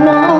No.